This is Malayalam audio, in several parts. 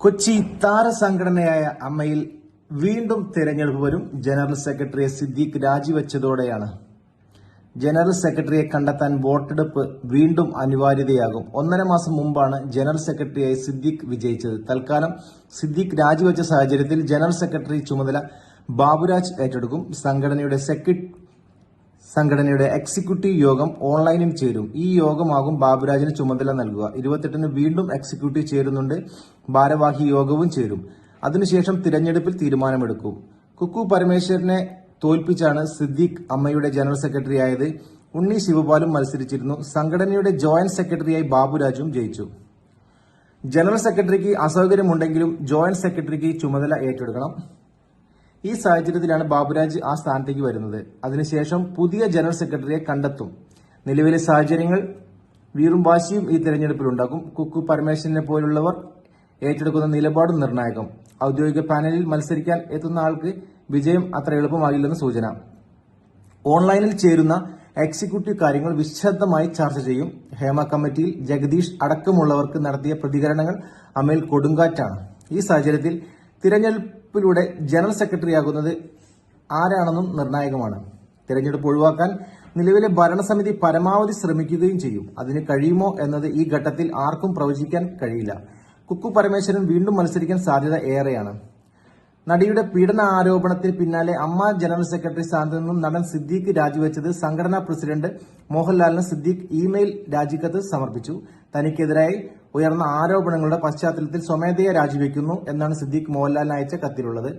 കൊച്ചി താരസംഘടനയായ അമ്മയിൽ വീണ്ടും തെരഞ്ഞെടുപ്പ് വരും. ജനറൽ സെക്രട്ടറിയെ സിദ്ദീഖ് രാജിവെച്ചതോടെയാണ്. ജനറൽ സെക്രട്ടറിയെ കണ്ടെത്താൻ വോട്ടെടുപ്പ് വീണ്ടും അനിവാര്യതയാകും. ഒന്നര മാസം മുമ്പാണ് ജനറൽ സെക്രട്ടറിയായി സിദ്ദീഖ് വിജയിച്ചത്. തൽക്കാലം സിദ്ദീഖ് രാജിവെച്ച സാഹചര്യത്തിൽ ജനറൽ സെക്രട്ടറി ചുമതല ബാബുരാജ് ഏറ്റെടുക്കും. സംഘടനയുടെ സെക്രട്ടറി സംഘടനയുടെ എക്സിക്യൂട്ടീവ് യോഗം ഓൺലൈനിൽ ചേരും. ഈ യോഗമാകും ബാബുരാജിന് ചുമതല നൽകുക. ഇരുപത്തെട്ടിന് വീണ്ടും എക്സിക്യൂട്ടീവ് ചേരുന്നുണ്ട്. ഭാരവാഹി യോഗവും ചേരും. അതിനുശേഷം തിരഞ്ഞെടുപ്പിൽ തീരുമാനമെടുക്കും. കുക്കു പരമേശ്വരനെ തോൽപ്പിച്ചാണ് സിദ്ദീഖ് അമ്മയുടെ ജനറൽ സെക്രട്ടറി ആയത്. ഉണ്ണി ശിവപാലും മത്സരിച്ചിരുന്നു. സംഘടനയുടെ ജോയിന്റ് സെക്രട്ടറിയായി ബാബുരാജും ജയിച്ചു. ജനറൽ സെക്രട്ടറിക്ക് അസൗകര്യമുണ്ടെങ്കിലും ജോയിന്റ് സെക്രട്ടറിക്ക് ചുമതല ഏറ്റെടുക്കണം. ഈ സാഹചര്യത്തിലാണ് ബാബുരാജ് ആ സ്ഥാനത്തേക്ക് വരുന്നത്. അതിനുശേഷം പുതിയ ജനറൽ സെക്രട്ടറിയെ കണ്ടെത്തും. നിലവിലെ സാഹചര്യങ്ങൾ വീറും വാശിയും ഈ തെരഞ്ഞെടുപ്പിലുണ്ടാകും കുക്കു പരമേശ്വരനെ പോലുള്ളവർ ഏറ്റെടുക്കുന്ന നിലപാടും നിർണായകം. ഔദ്യോഗിക പാനലിൽ മത്സരിക്കാൻ എത്തുന്ന ആൾക്ക് വിജയം അത്ര എളുപ്പമാകില്ലെന്ന് സൂചന. ഓൺലൈനിൽ ചേരുന്ന എക്സിക്യൂട്ടീവ് കാര്യങ്ങൾ വിശദമായി ചർച്ച ചെയ്യും. ഹേമ കമ്മിറ്റിയിൽ ജഗദീഷ് അടക്കമുള്ളവർക്ക് നടത്തിയ പ്രതികരണങ്ങൾ അമേൽ കൊടുങ്കാറ്റാണ്. ഈ സാഹചര്യത്തിൽ തിരഞ്ഞെടുപ്പിലൂടെ ജനറൽ സെക്രട്ടറിയാകുന്നത് ആരാണെന്നും നിർണായകമാണ്. തിരഞ്ഞെടുപ്പ് ഒഴിവാക്കാൻ നിലവിലെ ഭരണസമിതി പരമാവധി ശ്രമിക്കുകയും ചെയ്യും. അതിന് കഴിയുമോ എന്നത് ഈ ഘട്ടത്തിൽ ആർക്കും പ്രവചിക്കാൻ കഴിയില്ല. കുക്കു പരമേശ്വരൻ വീണ്ടും മത്സരിക്കാൻ സാധ്യത ഏറെയാണ്. നടിയുടെ പീഡന ആരോപണത്തിന് പിന്നാലെ അമ്മ ജനറൽ സെക്രട്ടറി സ്ഥാനത്ത് നിന്നും നടൻ സിദ്ദീഖ് രാജിവെച്ചത് സംഘടനാ പ്രസിഡന്റ് മോഹൻലാലിന് സിദ്ദീഖ് ഇമെയിൽ രാജിക്കത്ത് സമർപ്പിച്ചു. തനിക്കെതിരായി ഉയർന്ന ആരോപണങ്ങളുടെ പശ്ചാത്തലത്തിൽ സ്വമേധയെ രാജിവെക്കുന്നു എന്നാണ് സിദ്ദീഖ് മോഹൻലാലിന് അയച്ച കത്തിലുള്ളത്.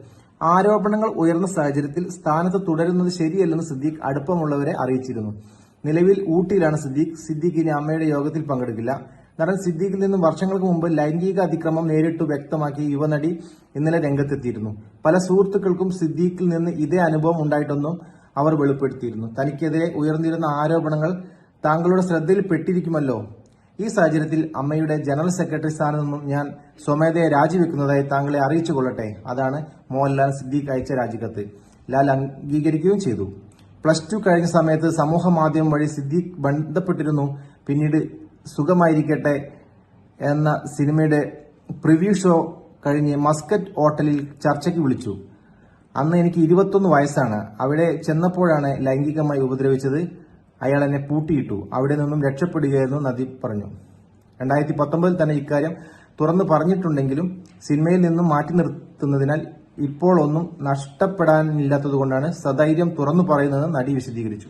ആരോപണങ്ങൾ ഉയർന്ന സാഹചര്യത്തിൽ സ്ഥാനത്ത് തുടരുന്നത് ശരിയല്ലെന്ന് സിദ്ദീഖ് അടുപ്പമുള്ളവരെ അറിയിച്ചിരുന്നു. നിലവിൽ ഊട്ടിയിലാണ് സിദ്ദീഖ്. സിദ്ദീഖ് ഇനി അമ്മയുടെ യോഗത്തിൽ പങ്കെടുക്കില്ല. നടൻ സിദ്ദീഖിൽ നിന്നും വർഷങ്ങൾക്ക് മുമ്പ് ലൈംഗിക അതിക്രമം നേരിട്ടു വ്യക്തമാക്കി യുവനടി ഇന്നലെ രംഗത്തെത്തിയിരുന്നു. പല സുഹൃത്തുക്കൾക്കും സിദ്ദീഖിൽ നിന്ന് ഇതേ അനുഭവം ഉണ്ടായിട്ടെന്നും അവർ വെളിപ്പെടുത്തിയിരുന്നു. തനിക്കെതിരെ ഉയർന്നിരുന്ന ആരോപണങ്ങൾ താങ്കളുടെ ശ്രദ്ധയിൽപ്പെട്ടിരിക്കുമല്ലോ ഈ സാഹചര്യത്തിൽ അമ്മയുടെ ജനറൽ സെക്രട്ടറി സ്ഥാനത്ത് നിന്നും ഞാൻ സ്വമേധയെ രാജിവെക്കുന്നതായി താങ്കളെ അറിയിച്ചു കൊള്ളട്ടെ. അതാണ് മോഹൻലാൽ സിദ്ദീഖ് അയച്ച രാജിക്കത്ത്. ലാൽ അംഗീകരിക്കുകയും ചെയ്തു. പ്ലസ് ടു കഴിഞ്ഞ സമയത്ത് സമൂഹ മാധ്യമം വഴി സിദ്ദീഖ് ബന്ധപ്പെട്ടിരുന്നു. പിന്നീട് സുഖമായിരിക്കട്ടെ എന്ന സിനിമയുടെ പ്രിവ്യൂ ഷോ കഴിഞ്ഞ് മസ്കറ്റ് ഹോട്ടലിൽ ചർച്ചയ്ക്ക് വിളിച്ചു. അന്ന് എനിക്ക് ഇരുപത്തൊന്ന് വയസ്സാണ്. അവിടെ ചെന്നപ്പോഴാണ് ലൈംഗികമായി ഉപദ്രവിച്ചത്. അയാൾ എന്നെ പൂട്ടിയിട്ടു. അവിടെ നിന്നും രക്ഷപ്പെടുകയായിരുന്നു നദി പറഞ്ഞു. രണ്ടായിരത്തി പത്തൊമ്പതിൽ തന്നെ ഇക്കാര്യം തുറന്നു പറഞ്ഞിട്ടുണ്ടെങ്കിലും സിനിമയിൽ നിന്നും മാറ്റി നിർത്തുന്നതിനാൽ ഇപ്പോൾ ഒന്നും നഷ്ടപ്പെടാനില്ലാത്തതുകൊണ്ടാണ് സധൈര്യം തുറന്നു പറയുന്നത് നടി വിശദീകരിച്ചു.